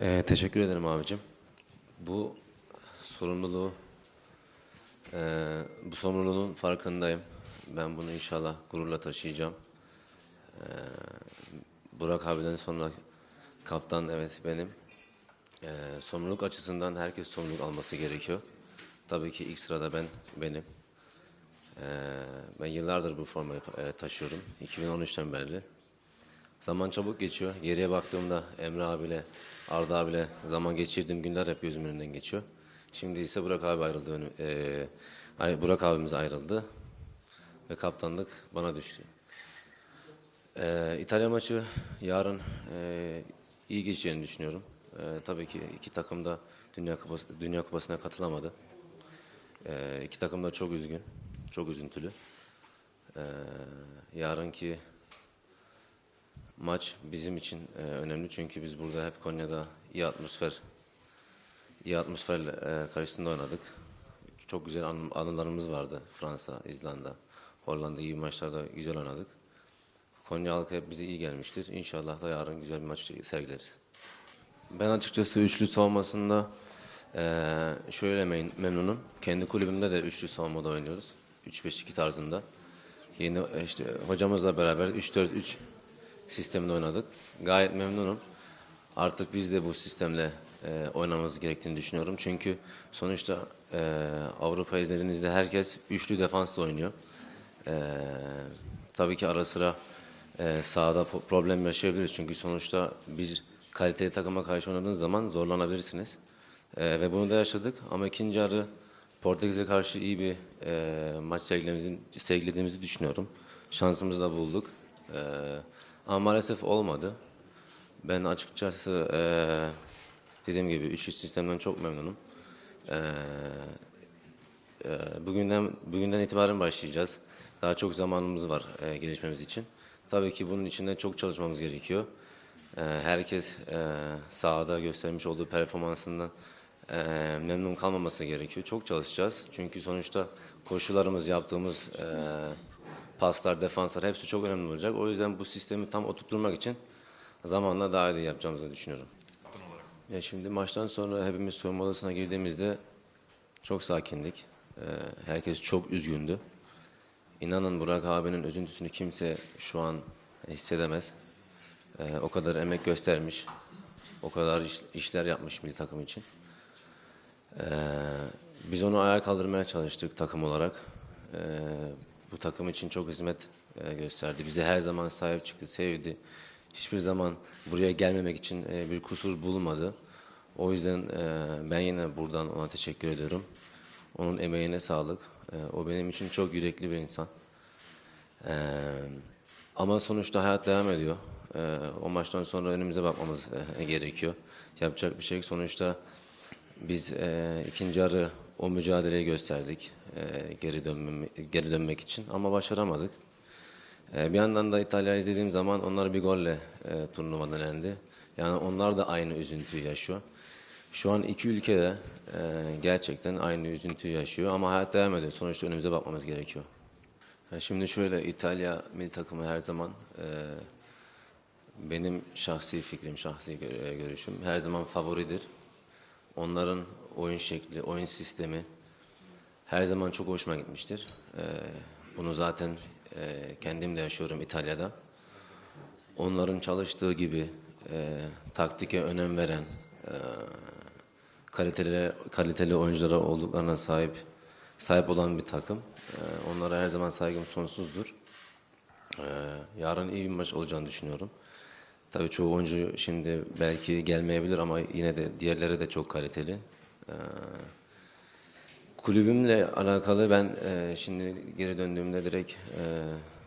Ee, teşekkür ederim abicim. Bu sorumluluğu, eee, bu sorumluluğun farkındayım. Ben bunu inşallah gururla taşıyacağım. Eee, Burak abiden sonra kaptan evet benim. Eee sorumluluk açısından herkes sorumluluk alması gerekiyor. Tabii ki ilk sırada ben benim. Eee, ben yıllardır bu formayı e, taşıyorum. 2013'ten beri. Zaman çabuk geçiyor. Geriye baktığımda Emre abiyle, Arda abiyle zaman geçirdiğim günler hep gözümün önünden geçiyor. Şimdi ise Burak abi ayrıldı. ay- Burak abimiz ayrıldı. Ve kaptanlık bana düştü. Eee İtalya maçı yarın eee, iyi geçeceğini düşünüyorum. Eee, tabii ki iki takım da Dünya, Kupası, Dünya Kupası'na katılamadı. Eee iki takım da çok üzgün, çok üzüntülü. Eee yarınki maç bizim için e, önemli çünkü biz burada hep Konya'da iyi atmosfer, iyi atmosferle e, karşısında oynadık. Çok güzel an- anılarımız vardı Fransa, İzlanda, Hollanda iyi maçlarda güzel oynadık. Konya halkı hep bize iyi gelmiştir. İnşallah da yarın güzel bir maç sergileriz. Ben açıkçası üçlü savunmasında eee, şöyle mem- memnunum. Kendi kulübümde de üçlü savunmada oynuyoruz. 3-5-2 tarzında. Yeni e, işte hocamızla beraber 3-4-3 sisteminde oynadık. Gayet memnunum. Artık biz de bu sistemle e, oynamamız gerektiğini düşünüyorum. Çünkü sonuçta e, Avrupa izlediğinizde herkes üçlü defansla oynuyor. E, tabii ki ara sıra e, sahada problem yaşayabiliriz. Çünkü sonuçta bir kaliteli takıma karşı oynadığınız zaman zorlanabilirsiniz. E, ve bunu da yaşadık ama ikinci yarı Portekiz'e karşı iyi bir e, maç sergilediğimizi, sergilediğimizi düşünüyorum. Şansımızı da bulduk. E, ama maalesef olmadı. Ben açıkçası e, dediğim gibi üçlü sistemden çok memnunum. E, e, bugünden bugünden itibaren başlayacağız. Daha çok zamanımız var e, gelişmemiz için. Tabii ki bunun için de çok çalışmamız gerekiyor. E, herkes e, sahada göstermiş olduğu performansından e, memnun kalmaması gerekiyor. Çok çalışacağız. Çünkü sonuçta koşularımız, yaptığımız e, paslar, defanslar hepsi çok önemli olacak. O yüzden bu sistemi tam oturtturmak için zamanla daha iyi yapacağımızı düşünüyorum. Ya şimdi maçtan sonra hepimiz soyunma odasına girdiğimizde çok sakindik. Ee, herkes çok üzgündü. İnanın Burak abinin üzüntüsünü kimse şu an hissedemez. Ee, o kadar emek göstermiş. O kadar iş- işler yapmış milli takım için. Ee, biz onu ayağa kaldırmaya çalıştık takım olarak. Ee, bu takım için çok hizmet e, gösterdi. Bize her zaman sahip çıktı, sevdi. Hiçbir zaman buraya gelmemek için e, bir kusur bulmadı. O yüzden e, ben yine buradan ona teşekkür ediyorum. Onun emeğine sağlık. E, o benim için çok yürekli bir insan. Ee, ama sonuçta hayat devam ediyor. Ee, o maçtan sonra önümüze bakmamız e, gerekiyor. Yapacak bir şey yok. Sonuçta biz e, ikinci yarı o mücadeleyi gösterdik e, geri dönmem geri dönmek için ama başaramadık. E, bir yandan da İtalya izlediğim zaman onlar bir golle e, turnuvadan elendi. Yani onlar da aynı üzüntüyü yaşıyor. Şu an iki ülke de e, gerçekten aynı üzüntüyü yaşıyor ama hayat devam ediyor. Sonuçta önümüze bakmamız gerekiyor. Ya şimdi şöyle İtalya milli takımı her zaman e, benim şahsi fikrim, şahsi gö- e, görüşüm her zaman favoridir. Onların oyun şekli, oyun sistemi her zaman çok hoşuma gitmiştir. E, bunu zaten e, kendim de yaşıyorum İtalya'da. Onların çalıştığı gibi e, taktike önem veren, e, kaliteli kaliteli oyunculara olduklarına sahip sahip olan bir takım. Ee, onlara her zaman saygım sonsuzdur. Ee, yarın iyi bir maç olacağını düşünüyorum. Tabii çoğu oyuncu şimdi belki gelmeyebilir ama yine de diğerleri de çok kaliteli. Ee, kulübümle alakalı ben e, şimdi geri döndüğümde direkt e,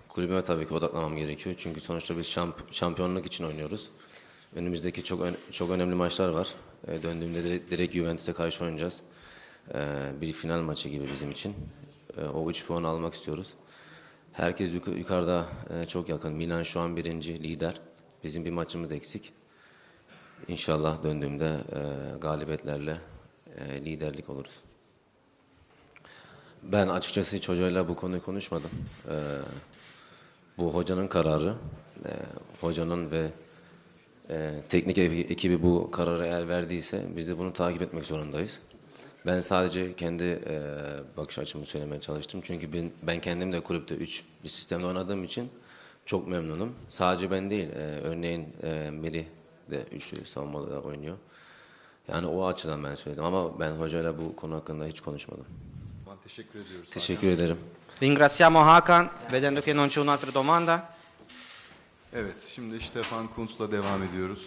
kulübüme tabii ki odaklamam gerekiyor. Çünkü sonuçta biz şamp- şampiyonluk için oynuyoruz. Önümüzdeki çok çok önemli maçlar var. E, döndüğümde direkt, direkt Juventus'e karşı oynayacağız. E, bir final maçı gibi bizim için. E, o 3 puan almak istiyoruz. Herkes yuk- yukarıda e, çok yakın. Milan şu an birinci lider. Bizim bir maçımız eksik. İnşallah döndüğümde e, galibiyetlerle e, liderlik oluruz. Ben açıkçası hiç hocayla bu konuyu konuşmadım. Ee, bu hocanın kararı. Ee, hocanın ve e, teknik ekibi bu kararı eğer verdiyse biz de bunu takip etmek zorundayız. Ben sadece kendi e, bakış açımı söylemeye çalıştım. Çünkü ben, ben kendim de kulüpte 3 bir sistemde oynadığım için çok memnunum. Sadece ben değil, e, örneğin e, Melih de üçlü savunmada da oynuyor. Yani o açıdan ben söyledim ama ben hocayla bu konu hakkında hiç konuşmadım. Tamam, teşekkür ediyoruz. Teşekkür ederim. Ringraziamo Hakan, vedendo che non c'è un'altra domanda. Evet, şimdi Stefan Kuntz'la devam ediyoruz.